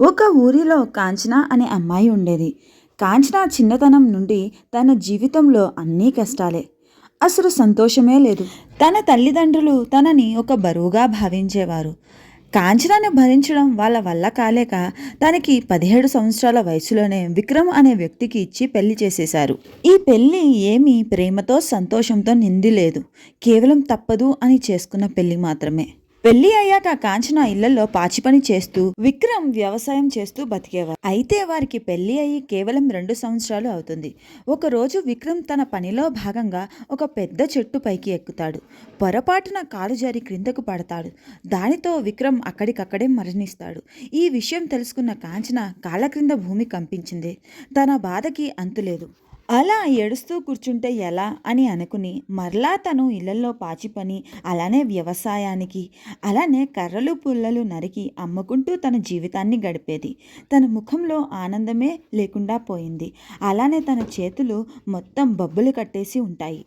ఒక ఊరిలో కాంచన అనే అమ్మాయి ఉండేది. కాంచన చిన్నతనం నుండి తన జీవితంలో అన్నీ కష్టాలే. అసలు సంతోషమే లేదు. తన తల్లిదండ్రులు తనని ఒక బరువుగా భావించేవారు. కాంచనాన్ని భరించడం వాళ్ళ వల్ల కాలేక తనకి పదిహేడు సంవత్సరాల వయసులోనే విక్రమ్ అనే వ్యక్తికి ఇచ్చి పెళ్ళి చేసేశారు. ఈ పెళ్ళి ఏమీ ప్రేమతో సంతోషంతో నిండి లేదు కేవలం తప్పదు అని చేసుకున్న పెళ్ళి మాత్రమే. పెళ్ళి అయ్యాక కాంచన ఇళ్ళలో పాచిపని చేస్తూ విక్రమ్ వ్యవసాయం చేస్తూ బతికేవారు. అయితే వారికి పెళ్ళి అయ్యి కేవలం రెండు సంవత్సరాలు అవుతుంది. ఒకరోజు విక్రమ్ తన పనిలో భాగంగా ఒక పెద్ద చెట్టు పైకి ఎక్కుతాడు. పొరపాటున కాలు జారి క్రిందకు పడతాడు. దానితో విక్రమ్ అక్కడికక్కడే మరణిస్తాడు. ఈ విషయం తెలుసుకున్న కాంచన కాళ్ళ క్రింద భూమి కంపించింది. తన బాధకి అంతులేదు. అలా ఏడుస్తూ కూర్చుంటే ఎలా అని అనుకుని మరలా తను ఇళ్ళలో పాచిపని అలానే వ్యవసాయానికి అలానే కర్రలు పుల్లలు నరికి అమ్ముకుంటూ తన జీవితాన్ని గడిపేది. తన ముఖంలో ఆనందమే లేకుండా పోయింది. అలానే తన చేతులు మొత్తం బబ్బులు కట్టేసి ఉంటాయి.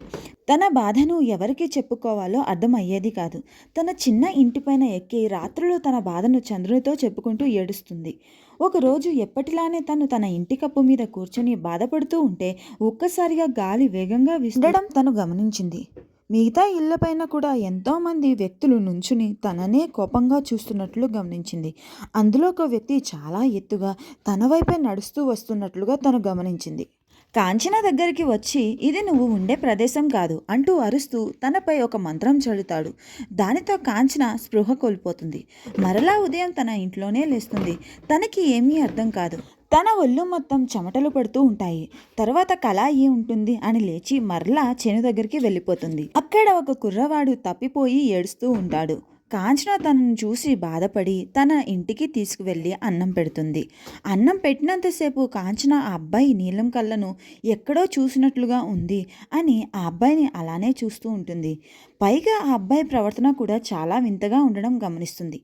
తన బాధను ఎవరికి చెప్పుకోవాలో అర్థమయ్యేది కాదు. తన చిన్న ఇంటిపైన ఎక్కి రాత్రులు తన బాధను చంద్రునితో చెప్పుకుంటూ ఏడుస్తుంది. ఒకరోజు ఎప్పటిలానే తను తన ఇంటి కప్పు మీద కూర్చొని బాధపడుతూ ఉంటే ఒక్కసారిగా గాలి వేగంగా విసరడం తను గమనించింది. మిగతా ఇళ్ళపైన కూడా ఎంతోమంది వ్యక్తులు నుంచుని తననే కోపంగా చూస్తున్నట్లు గమనించింది. అందులో ఒక వ్యక్తి చాలా ఎత్తుగా తన వైపే నడుస్తూ వస్తున్నట్లుగా తను గమనించింది. కాంచన దగ్గరికి వచ్చి ఇది నువ్వు ఉండే ప్రదేశం కాదు అంటూ అరుస్తూ తనపై ఒక మంత్రం చల్లుతాడు. దానితో కాంచన స్పృహ కోల్పోతుంది. మరలా ఉదయం తన ఇంట్లోనే లేస్తుంది. తనకి ఏమీ అర్థం కాదు. తన ఒళ్ళు మొత్తం చెమటలు పడుతూ ఉంటాయి. తర్వాత కళ ఏ ఉంటుంది అని లేచి మరలా చేను దగ్గరికి వెళ్ళిపోతుంది. అక్కడ ఒక కుర్రవాడు తప్పిపోయి ఏడుస్తూ ఉంటాడు. కాంచన తనను చూసి బాధపడి తన ఇంటికి తీసుకువెళ్ళి అన్నం పెడుతుంది. అన్నం పెట్టినంతసేపు కాంచన ఆ అబ్బాయి నీలం కళ్ళను ఎక్కడో చూసినట్లుగా ఉంది అని ఆ అబ్బాయిని అలానే చూస్తూ ఉంటుంది. పైగా ఆ అబ్బాయి ప్రవర్తన కూడా చాలా వింతగా ఉండడం గమనిస్తుంది.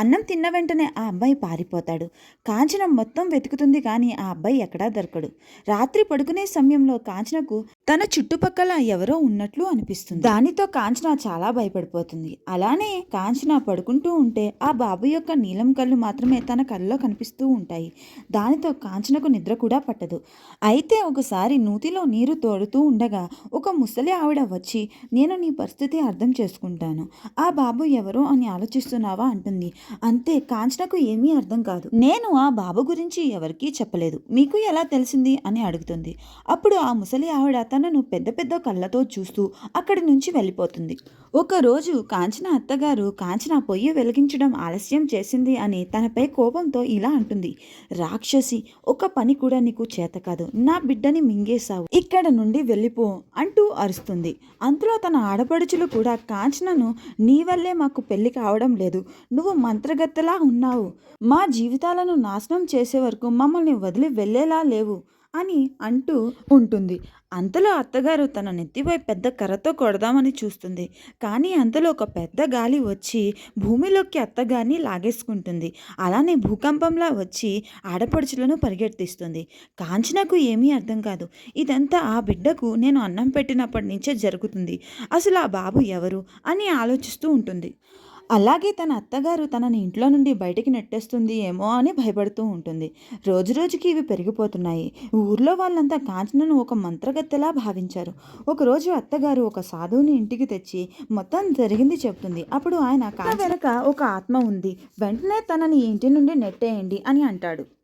అన్నం తిన్న వెంటనే ఆ అబ్బాయి పారిపోతాడు. కాంచన మొత్తం వెతుకుతుంది కానీ ఆ అబ్బాయి ఎక్కడా దొరకడు. రాత్రి పడుకునే సమయంలో కాంచనకు తన చుట్టుపక్కల ఎవరో ఉన్నట్లు అనిపిస్తుంది. దానితో కాంచన చాలా భయపడిపోతుంది. అలానే కాంచన పడుకుంటూ ఉంటే ఆ బాబు యొక్క నీలం కళ్ళు మాత్రమే తన కళ్ళలో కనిపిస్తూ ఉంటాయి. దానితో కాంచనకు నిద్ర కూడా పట్టదు. అయితే ఒకసారి నూతిలో నీరు తోడుతూ ఉండగా ఒక ముసలి ఆవిడ వచ్చి నేను నీ పరిస్థితి అర్థం చేసుకుంటాను. ఆ బాబు ఎవరో అని ఆలోచిస్తున్నావా? అంటుంది. అంతే కాంచనకు ఏమీ అర్థం కాదు. నేను ఆ బాబు గురించి ఎవరికీ చెప్పలేదు. మీకు ఎలా తెలిసింది? అని అడుగుతుంది. అప్పుడు ఆ ముసలి ఆవిడ తనను పెద్ద పెద్ద కళ్ళతో చూస్తూ అక్కడి నుంచి వెళ్ళిపోతుంది. ఒకరోజు కాంచన అత్తగారు కాంచన పొయ్యి వెలిగించడం ఆలస్యం చేసింది అని తనపై కోపంతో ఇలా అంటుంది. రాక్షసి ఒక పని కూడా నీకు చేత కాదు. నా బిడ్డని మింగేశావు. ఇక్కడ నుండి వెళ్ళిపో అంటూ అరుస్తుంది. అంతలో తన ఆడపడుచులు కూడా కాంచనను నీ వల్లే మాకు పెళ్ళి కావడం లేదు. నువ్వు మంత్రగత్తెలా ఉన్నావు. మా జీవితాలను నాశనం చేసే వరకు మమ్మల్ని వదిలి వెళ్ళేలా లేవు. అని అంటూ ఉంటుంది. అంతలో అత్తగారు తన నెత్తిపై పెద్ద కర్రతో కొడదామని చూస్తుంది. కానీ అంతలో ఒక పెద్ద గాలి వచ్చి భూమిలోకి అత్తగారిని లాగేసుకుంటుంది. అలానే భూకంపంలా వచ్చి ఆడపడుచులను పరిగెత్తిస్తుంది. కాంచనకు ఏమీ అర్థం కాదు. ఇదంతా ఆ బిడ్డకు నేను అన్నం పెట్టినప్పటి నుంచే జరుగుతుంది. అసలు ఆ బాబు ఎవరు అని ఆలోచిస్తూ ఉంటుంది. అలాగే తన అత్తగారు తనని ఇంట్లో నుండి బయటికి నెట్టేస్తుంది ఏమో అని భయపడుతూ ఉంటుంది. రోజు రోజుకి ఇవి పెరిగిపోతున్నాయి. ఊర్లో వాళ్ళంతా కాంచనను ఒక మంత్రగత్తెలా భావించారు. ఒకరోజు అత్తగారు ఒక సాధువుని ఇంటికి తెచ్చి మొత్తం జరిగింది చెప్తుంది. అప్పుడు ఆయన కాంచన వెనక ఒక ఆత్మ ఉంది. వెంటనే తనని ఇంటి నుండి నెట్టేయండి అని అంటాడు.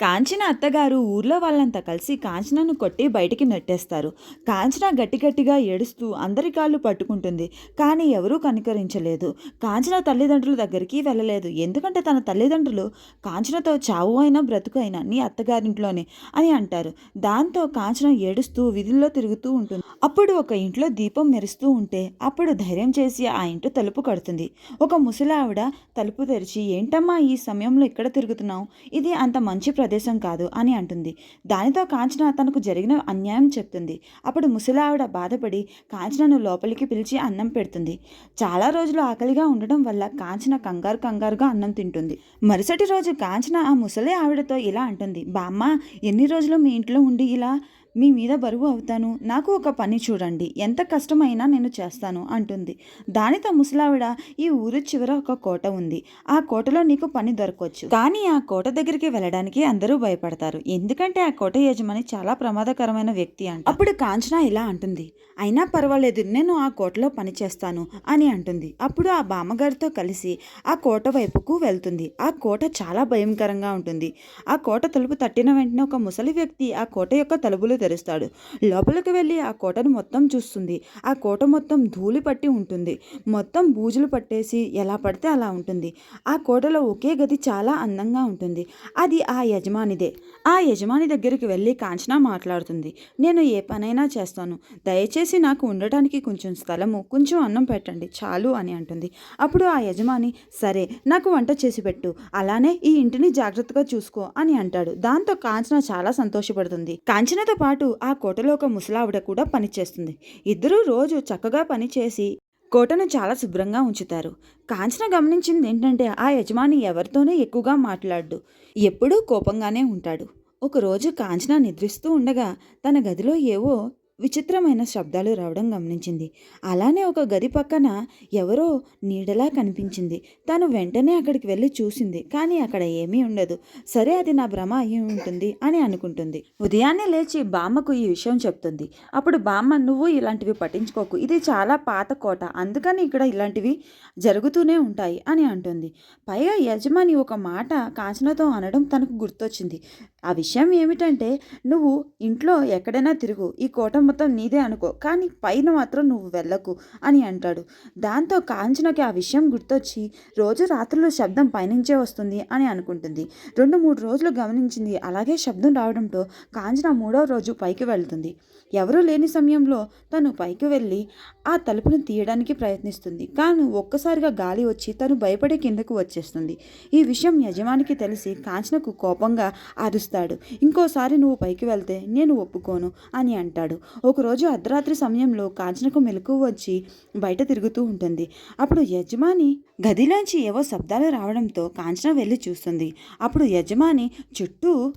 కాంచన అత్తగారు ఊర్లో వాళ్ళంతా కలిసి కాంచనను కొట్టి బయటికి నెట్టేస్తారు. కాంచన గట్టి గట్టిగా ఏడుస్తూ అందరి కాళ్ళు పట్టుకుంటుంది. కానీ ఎవరూ కనికరించలేదు. కాంచన తల్లిదండ్రుల దగ్గరికి వెళ్ళలేదు. ఎందుకంటే తన తల్లిదండ్రులు కాంచనతో చావు అయినా బ్రతుకు అయినా నీ అత్తగారింట్లోనే అని అంటారు. దాంతో కాంచన ఏడుస్తూ విధుల్లో తిరుగుతూ ఉంటుంది. అప్పుడు ఒక ఇంట్లో దీపం మెరుస్తూ ఉంటే అప్పుడు ధైర్యం చేసి ఆ ఇంటి తలుపు కడుతుంది. ఒక ముసలి ఆవిడ తలుపు తెరిచి ఏంటమ్మా ఈ సమయంలో ఇక్కడ తిరుగుతున్నావు? ఇది అంత మంచి మంచి ప్రదేశం కాదు అని అంటుంది. దానితో కాంచన తనకు జరిగిన అన్యాయం చెప్తుంది. అప్పుడు ముసలావిడ బాధపడి కాంచనను లోపలికి పిలిచి అన్నం పెడుతుంది. చాలా రోజులు ఆకలిగా ఉండడం వల్ల కాంచన కంగారు కంగారుగా అన్నం తింటుంది. మరుసటి రోజు కాంచన ఆ ముసలి ఆవిడతో ఇలా అంటుంది. బామ్మ ఎన్ని రోజులు మీ ఇంట్లో ఉండి ఇలా మీ మీద బరువు అవుతాను. నాకు ఒక పని చూడండి. ఎంత కష్టమైనా నేను చేస్తాను అంటుంది. దానితో ముసలావిడ ఈ ఊరు చివర ఒక కోట ఉంది. ఆ కోటలో నీకు పని దొరకవచ్చు కానీ ఆ కోట దగ్గరికి వెళ్ళడానికి అందరూ భయపడతారు. ఎందుకంటే ఆ కోట యజమాని చాలా ప్రమాదకరమైన వ్యక్తి అంట. అప్పుడు కాంచన ఇలా అంటుంది. అయినా పర్వాలేదు నేను ఆ కోటలో పని చేస్తాను అని అంటుంది. అప్పుడు ఆ బామ్మగారితో కలిసి ఆ కోట వైపుకు వెళ్తుంది. ఆ కోట చాలా భయంకరంగా ఉంటుంది. ఆ కోట తలుపు తట్టిన వెంటనే ఒక ముసలి వ్యక్తి ఆ కోట యొక్క తలుపులు తెరుస్తాడు. లోపలికి వెళ్ళి ఆ కోటను మొత్తం చూస్తుంది. ఆ కోట మొత్తం ధూళి పట్టి ఉంటుంది. మొత్తం బూజులు పట్టేసి ఎలా పడితే అలా ఉంటుంది. ఆ కోటలో ఒకే గది చాలా అందంగా ఉంటుంది. అది ఆ యజమానిదే. ఆ యజమాని దగ్గరికి వెళ్ళి కాంచన మాట్లాడుతుంది. నేను ఏ పనైనా చేస్తాను. దయచేసి నాకు ఉండటానికి కొంచెం స్థలము కొంచెం అన్నం పెట్టండి. చాలు అని అంటుంది. అప్పుడు ఆ యజమాని సరే నాకు వంట చేసి పెట్టు. అలానే ఈ ఇంటిని జాగ్రత్తగా చూసుకో అని అంటాడు. దాంతో కాంచన చాలా సంతోషపడుతుంది. కాంచనతో పాటు ఆ కోటలో ఒక ముసలావిడ కూడా పనిచేస్తుంది. ఇద్దరూ రోజు చక్కగా పనిచేసి కోటను చాలా శుభ్రంగా ఉంచుతారు. కాంచన గమనించింది ఏంటంటే ఆ యజమాని ఎవరితోనే ఎక్కువగా మాట్లాడు ఎప్పుడూ కోపంగానే ఉంటాడు. ఒకరోజు కాంచన నిద్రిస్తూ ఉండగా తన గదిలో ఏవో విచిత్రమైన శబ్దాలు రావడం గమనించింది. అలానే ఒక గది పక్కన ఎవరో నీడలా కనిపించింది. తను వెంటనే అక్కడికి వెళ్ళి చూసింది. కానీ అక్కడ ఏమీ ఉండదు. సరే అది నా భ్రమ అయి ఉంటుంది అని అనుకుంటుంది. ఉదయాన్నే లేచి బామ్మకు ఈ విషయం చెప్తుంది. అప్పుడు బామ్మ నువ్వు ఇలాంటివి పట్టించుకోకు. ఇది చాలా పాత కోట. అందుకని ఇక్కడ ఇలాంటివి జరుగుతూనే ఉంటాయి అని అంటుంది. పైగా యజమాని ఒక మాట కాంచనతో అనడం తనకు గుర్తొచ్చింది. ఆ విషయం ఏమిటంటే నువ్వు ఇంట్లో ఎక్కడైనా తిరుగు. ఈ కోట మొత్తం నీదే అనుకో కానీ పైన మాత్రం నువ్వు వెళ్ళకు అని అంటాడు. దాంతో కాంచనకి ఆ విషయం గుర్తొచ్చి రోజు రాత్రులు శబ్దం పైనుంచే వస్తుంది అని అనుకుంటుంది. రెండు మూడు రోజులు గమనించింది. అలాగే శబ్దం రావడంతో కాంచన మూడో రోజు పైకి వెళ్తుంది. ఎవరూ లేని సమయంలో తను పైకి వెళ్ళి ఆ తలుపును తీయడానికి ప్రయత్నిస్తుంది. కానీ ఒక్కసారిగా గాలి వచ్చి తను భయపడి కిందకు వచ్చేస్తుంది. ఈ విషయం యజమానికి తెలిసి కాంచనకు కోపంగా అరుస్తాడు. ఇంకోసారి నువ్వు పైకి వెళ్తే నేను ఒప్పుకోను అని అంటాడు. ఒకరోజు అర్ధరాత్రి సమయంలో కాంచనకు మెలకు వచ్చి బయట తిరుగుతూ ఉంటుంది. అప్పుడు యజమాని గదిలోంచి ఏవో శబ్దాలు రావడంతో కాంచన వెళ్ళి చూస్తుంది. అప్పుడు యజమాని చుట్టూ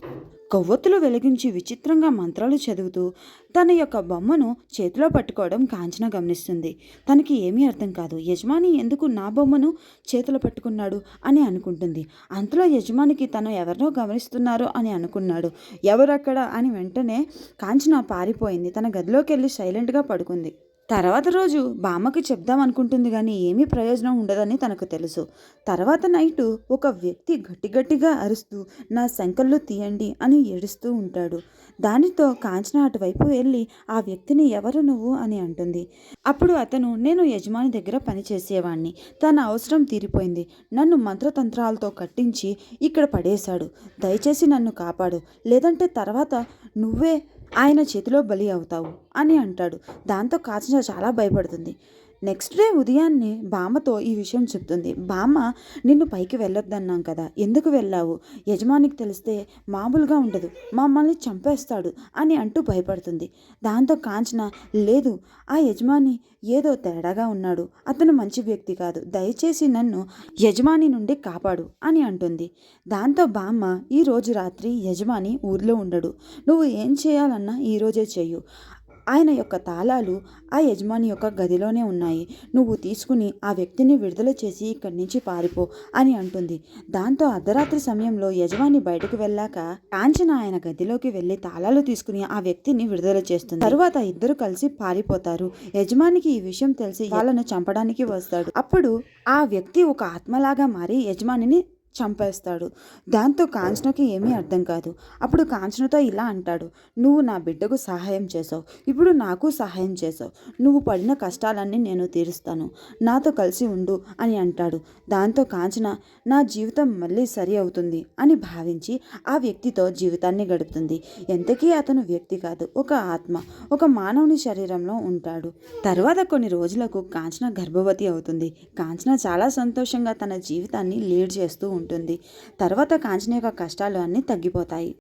కొవ్వొత్తులు వెలిగించి విచిత్రంగా మంత్రాలు చదువుతూ తన యొక్క బొమ్మను చేతిలో పట్టుకోవడం కాంచన గమనిస్తుంది. తనకి ఏమీ అర్థం కాదు. యజమాని ఎందుకు నా బొమ్మను చేతిలో పట్టుకున్నాడు అని అనుకుంటుంది. అంతలో యజమానికి తను ఎవరినో గమనిస్తున్నారో అని అనుకున్నాడు. ఎవరక్కడ అని వెంటనే కాంచన పారిపోయింది. తన గదిలోకి వెళ్ళి సైలెంట్గా పడుకుంది. తర్వాత రోజు బామ్మకి చెప్దాం అనుకుంటుంది కానీ ఏమీ ప్రయోజనం ఉండదని తనకు తెలుసు. తర్వాత నైటు ఒక వ్యక్తి గట్టి గట్టిగా అరుస్తూ నా శంకల్లో తీయండి అని ఏడుస్తూ ఉంటాడు. దానితో కాంచన అటువైపు వెళ్ళి ఆ వ్యక్తిని ఎవరు నువ్వు అని అంటుంది. అప్పుడు అతను నేను యజమాని దగ్గర పనిచేసేవాణ్ణి తన అవసరం తీరిపోయింది. నన్ను మంత్రతంత్రాలతో కట్టించి ఇక్కడ పడేశాడు. దయచేసి నన్ను కాపాడు. లేదంటే తర్వాత నువ్వే ఆయన చేతిలో బలి అవుతావు అని అంటాడు. దాంతో కాచిన చాలా భయపడుతుంది. నెక్స్ట్ డే ఉదయాన్నే బామ్మతో ఈ విషయం చెప్తుంది. బామ్మ నిన్ను పైకి వెళ్ళొద్దన్నాం కదా. ఎందుకు వెళ్ళావు? యజమానికి తెలిస్తే మామూలుగా ఉండదు. మమ్మల్ని చంపేస్తాడు అని అంటూ భయపడుతుంది. దాంతో కాంచన లేదు ఆ యజమాని ఏదో తేడాగా ఉన్నాడు. అతను మంచి వ్యక్తి కాదు. దయచేసి నన్ను యజమాని నుండి కాపాడు అని అంటుంది. దాంతో బామ్మ ఈ రోజు రాత్రి యజమాని ఊర్లో ఉండడు. నువ్వు ఏం చేయాలన్నా ఈరోజే చెయ్యు. ఆయన యొక్క తాళాలు ఆ యజమాని యొక్క గదిలోనే ఉన్నాయి. నువ్వు తీసుకుని ఆ వ్యక్తిని విడుదల చేసి ఇక్కడి నుంచి పారిపో అని అంటుంది. దాంతో అర్ధరాత్రి సమయంలో యజమాని బయటకు వెళ్ళాక కాంచన ఆయన గదిలోకి వెళ్ళి తాళాలు తీసుకుని ఆ వ్యక్తిని విడుదల చేస్తుంది. తరువాత ఇద్దరు కలిసి పారిపోతారు. యజమానికి ఈ విషయం తెలిసి వాళ్ళను చంపడానికి వస్తాడు. అప్పుడు ఆ వ్యక్తి ఒక ఆత్మలాగా మారి యజమానిని చంపేస్తాడు. దాంతో కాంచనకి ఏమీ అర్థం కాదు. అప్పుడు కాంచనతో ఇలా అంటాడు నువ్వు నా బిడ్డకు సహాయం చేసావు ఇప్పుడు నాకు సహాయం చేసావు నువ్వు పడిన కష్టాలన్నీ నేను తీరుస్తాను. నాతో కలిసి ఉండు అని అంటాడు. దాంతో కాంచన నా జీవితం మళ్ళీ సరి అవుతుంది అని భావించి ఆ వ్యక్తితో జీవితాన్ని గడుపుతుంది. ఎంతకీ అతను వ్యక్తి కాదు ఒక ఆత్మ ఒక మానవుని శరీరంలో ఉంటాడు. తర్వాత కొన్ని రోజులకు కాంచన గర్భవతి అవుతుంది. కాంచన చాలా సంతోషంగా తన జీవితాన్ని లీడ్ చేస్తూ ఉంటుంది. తర్వాత కాంచన యొక్క కష్టాలు అన్నీ తగ్గిపోతాయి.